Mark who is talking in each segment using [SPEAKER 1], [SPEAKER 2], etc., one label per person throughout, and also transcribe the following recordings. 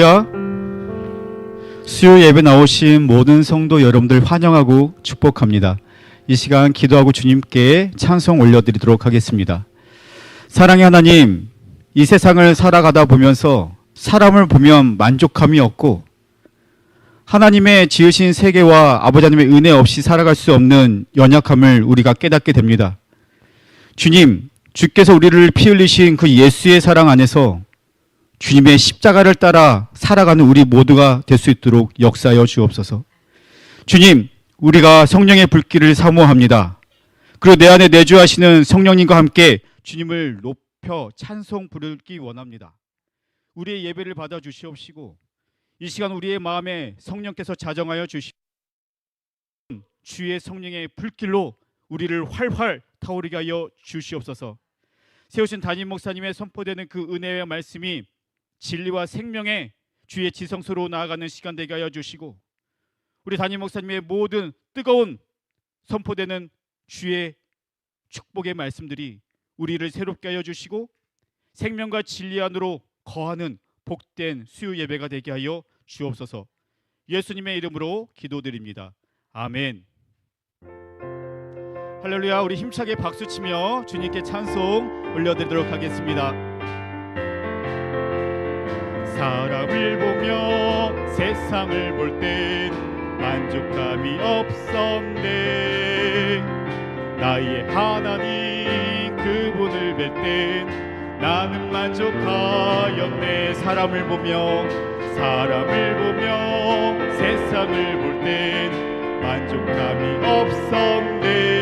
[SPEAKER 1] 야 수요 예배 나오신 모든 성도 여러분들 환영하고 축복합니다. 이 시간 기도하고 주님께 찬송 올려드리도록 하겠습니다. 사랑의 하나님, 이 세상을 살아가다 보면서 사람을 보면 만족함이 없고 하나님의 지으신 세계와 아버지 하나님의 은혜 없이 살아갈 수 없는 연약함을 우리가 깨닫게 됩니다. 주님, 주께서 우리를 피 흘리신 그 예수의 사랑 안에서 주님의 십자가를 따라 살아가는 우리 모두가 될 수 있도록 역사하여 주옵소서. 주님, 우리가 성령의 불길을 사모합니다. 그리고 내 안에 내주하시는 성령님과 함께 주님을 높여 찬송 부르기 원합니다. 우리의 예배를 받아 주시옵시고 이 시간 우리의 마음에 성령께서 자정하여 주시 주의 성령의 불길로 우리를 활활 타오르게 하여 주시옵소서. 세우신 담임 목사님의 선포되는 그 은혜의 말씀이 진리와 생명의 주의 지성소로 나아가는 시간 되게 하여 주시고 우리 담임 목사님의 모든 뜨거운 선포되는 주의 축복의 말씀들이 우리를 새롭게 하여 주시고 생명과 진리 안으로 거하는 복된 수요 예배가 되게 하여 주옵소서. 예수님의 이름으로 기도드립니다. 아멘. 할렐루야. 우리 힘차게 박수 치며 주님께 찬송 올려드리도록 하겠습니다. 사람을 보며 세상을 볼 땐 만족감이 없었네. 나의 하나님 그분을 뵐 땐 나는 만족하였네. 사람을 보며 사람을 보며 세상을 볼 땐 만족감이 없었네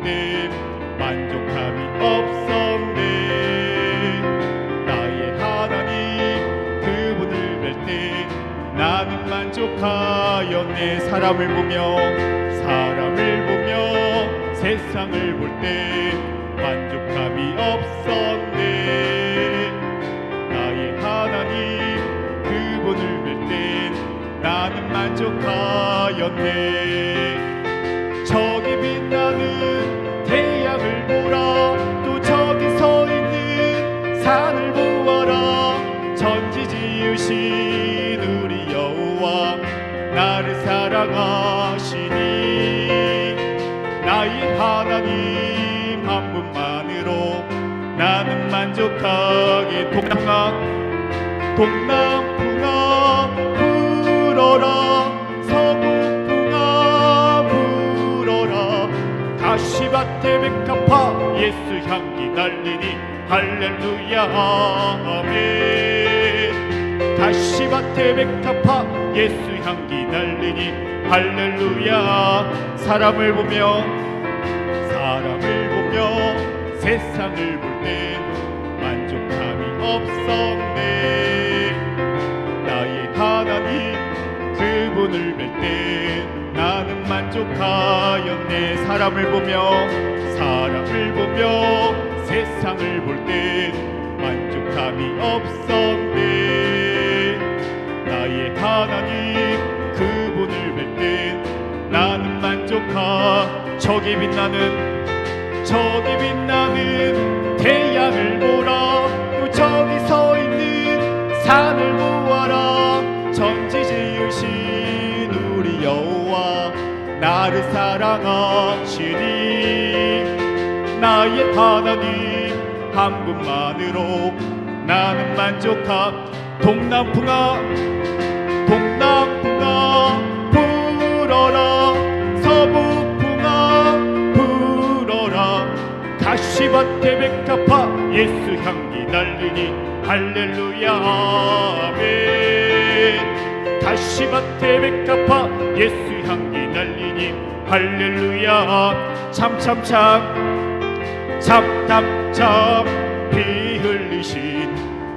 [SPEAKER 1] 볼때 만족함이 없었네. 나의 하나님 그분을 뵐 때 나는 만족하였네 사람을 보며 사람을 보며 세상을 볼 때 만족함이 없었네. 나의 하나님 그분을 뵐 때 나는 만족하였네 만족하게 동남아 동남풍아 불어라 서북풍아 불어라. 가시밭에 백합화 예수 향기 날리니 할렐루야 아멘. 가시밭에 백합화 예수 향기 날리니 할렐루야. 사람을 보며 사람을 보며 세상을 볼때 만족함이 없었네. 나의 하나님 그분을 뵐 때 나는 만족하였네. 사람을 보며 사람을 보며 세상을 볼 때 만족함이 없었네. 나의 하나님 그분을 뵐 때 나는 만족하 저기 빛나는 저기 빛나는 산을 보아라. 전지 지으신 우리 여호와 나를 사랑하시니. 나의 하나님 한 분만으로 나는 동남풍아 동남풍아 가시밭에 백합화 예수 향기 날리니 할렐루야 아멘. 가시밭에 백합화 예수 향기 날리니 할렐루야. 참참참.
[SPEAKER 2] 참참참. 피 흘리신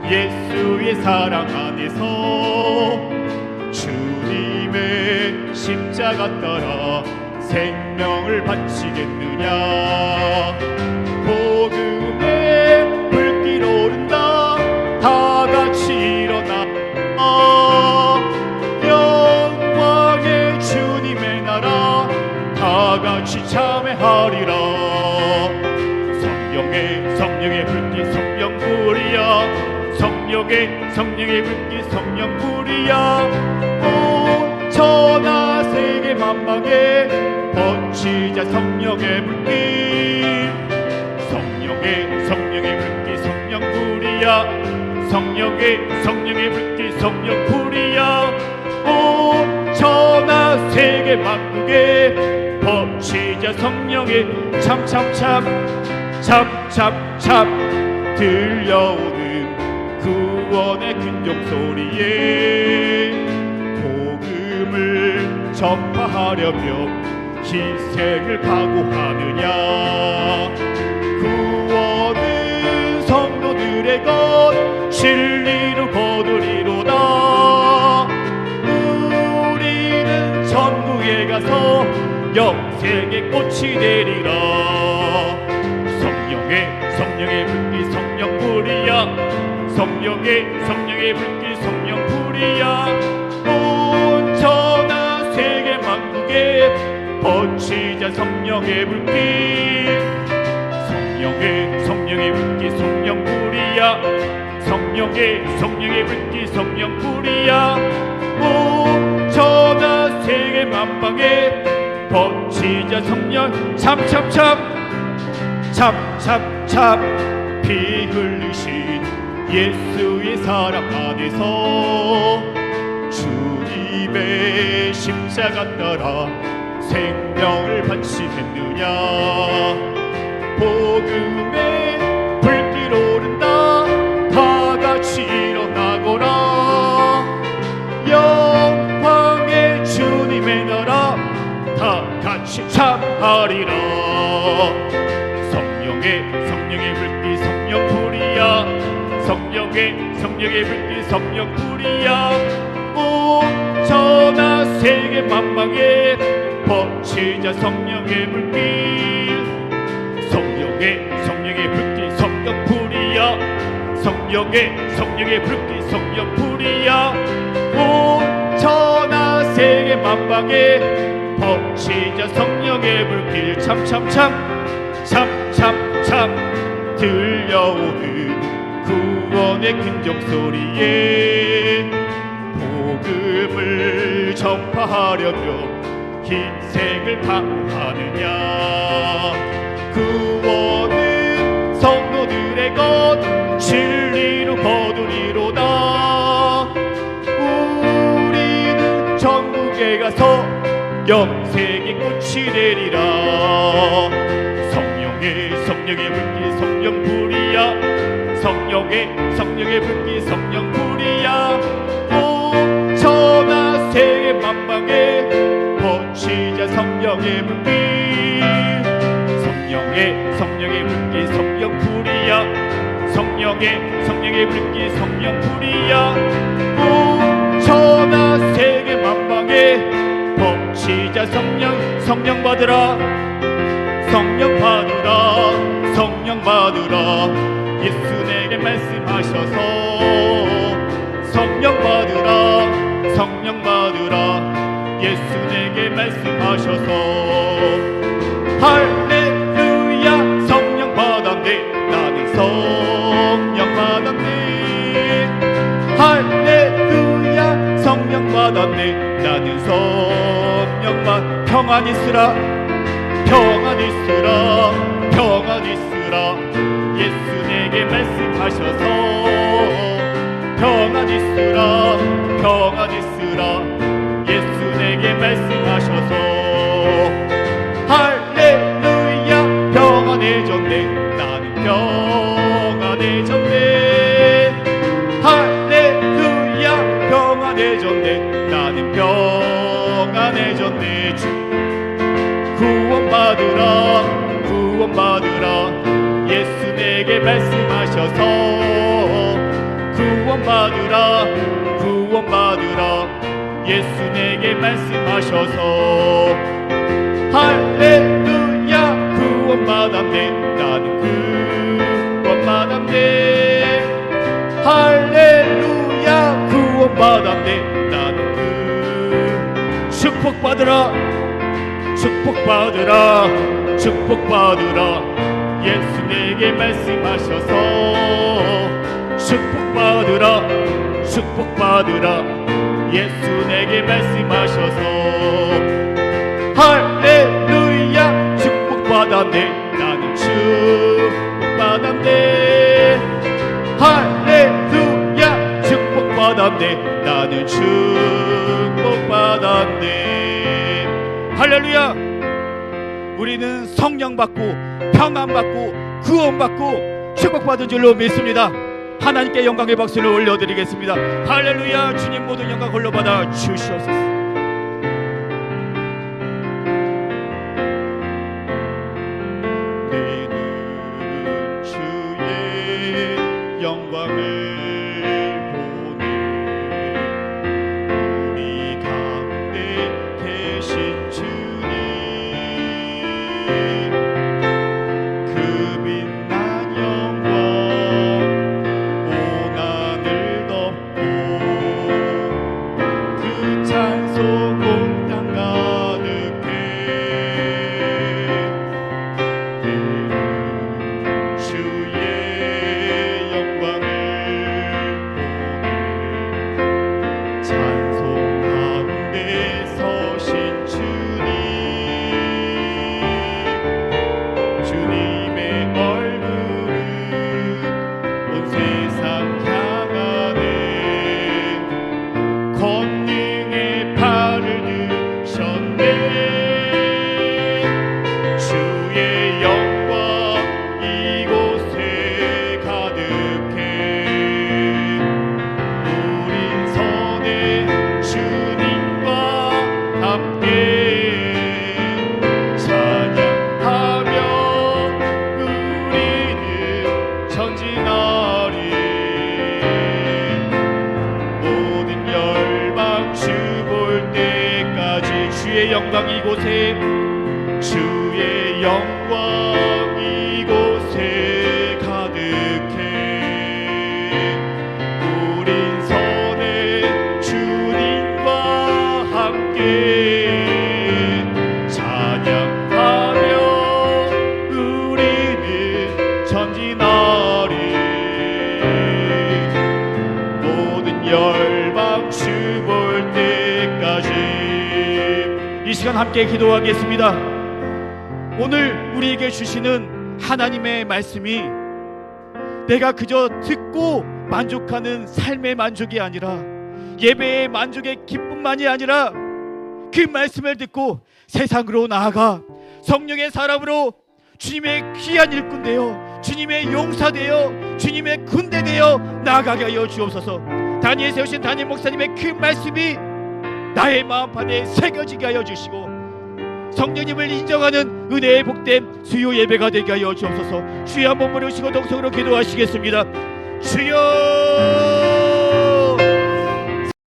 [SPEAKER 2] 예수의 사랑 안에서 주님의 십자가 따라 생명을 바치겠느냐 참회하리라. 성령의 성령의 불길 성령 불이야 성령의 성령의 불길 성령 불이야 온 천하 세계 만방에 번지자 성령의 불길 성령의 성령의 불길 성령 불이야 성령의 성령의 불길 성령 불이야 온 천하 세계 만국에 번 지자 성령의 참참참 참참참 들려오는 구원의 근종 소리에 복음을 전파하려면 희생을 각오하느냐? 구원은 성도들의 것 진리로 거두리로다. 우리는 천국에 가서 영 생의 꽃이 되리라. 성령의 성령의 불길 성령 불이야. 성령의 성령의 불길 성령 불이야. 온 천하 세계 만국에 번지자 성령의 불길 성령의 성령의 불길 성령 불이야. 성령의 성령의 불길 성령 불이야. 온 천하 세계 만방에 번지자 성령 참참참. 참참참. 피 흘리신 예수의 사랑 안에서 주님의 십자가 따라 생명을 바치겠느냐? 복음의 성령의 불길 성령 불이야 온 천하 세계 만방에 번지자 성령의 불길. 성령의 성령의 불길 성령 불이야 성령의 성령의 불길 성령 불이야 온 천하 세계 만방에 번지자 성령의 불길. 참참참 참참참 들려오는 구원의 근정 소리에 복음을 전파하려면 희생을 각오하느냐? 구원은 성도들의 것 진리로 거두리로다. 우리는 전국에 가서 영생의 꽃이 되리라. 성령의 성령의 불길 성령 불이야 성령의 성령의 불길 성령 불이야. 온 천하 세계 만방에 번지자 성령의 불길 성령의 성령의 불길 성령 불이야. 성령의 성령의 불길 성령 불이야. 온 천하 세계 만방에 번지자 성령 성령 받으라. 성령 받으라 성령 받으라. 예수 말씀하셔서 성령 받으라 성령 받으라. 예수 내게 말씀하셔서 할렐루야 성령 받았네. 나는 성령 받았네. 할렐루야 성령 받았네. 나는 성령 받 평안 있으라 평안 있으라 하셔서 평안 있으라 평안 있으라. 예수 내게 말씀하셔서 할렐루야 평안해졌네. 나는 평안해졌네. 할렐루야 평안해졌네. 나는 평안해졌네. 주 구원받으라 구원받으라. 내게 말씀하셔서 구원받으라 구원받으라. 예수 내게 말씀하셔서 할렐루야 구원받았네 나는 구원받았네 할렐루야 구원받았네 나는 그 축복받으라 축복받으라 축복받으라. 예수 내게 말씀하셔서 축복 받으라 축복받으라. 예수 내게 말씀하셔서. 할렐루야 축복받았네. 나는 축복받았네. 할렐루야 축복받았네. 나는 축복받았네. 할렐루야 우리는 성령 받고 평안 받고 구원 받고 축복받은 줄로 믿습니다 하나님께 영광의 박수를 올려드리겠습니다. 할렐루야 주님 모든 영광 홀로받아 주시옵소서. 영광을 영광 이곳에 주의 영광 함께 기도하겠습니다. 오늘 우리에게 주시는 하나님의 말씀이 내가 그저 듣고 만족하는 삶의 만족이 아니라 예배의 만족의 기쁨만이 아니라 그 말씀을 듣고 세상으로 나아가 성령의 사람으로 주님의 귀한 일꾼 되어 주님의 용사 되어 주님의 군대 되어 나아가게 하여 주옵소서. 다니엘 세우신 담임 목사님의 그 말씀이 나의 마음판에 새겨지게 하여 주시고 성령님을 인정하는 은혜의 복된 수요 예배가 되게 하여 주옵소서. 주여 한번 부르시고 동성으로 기도하시겠습니다. 주여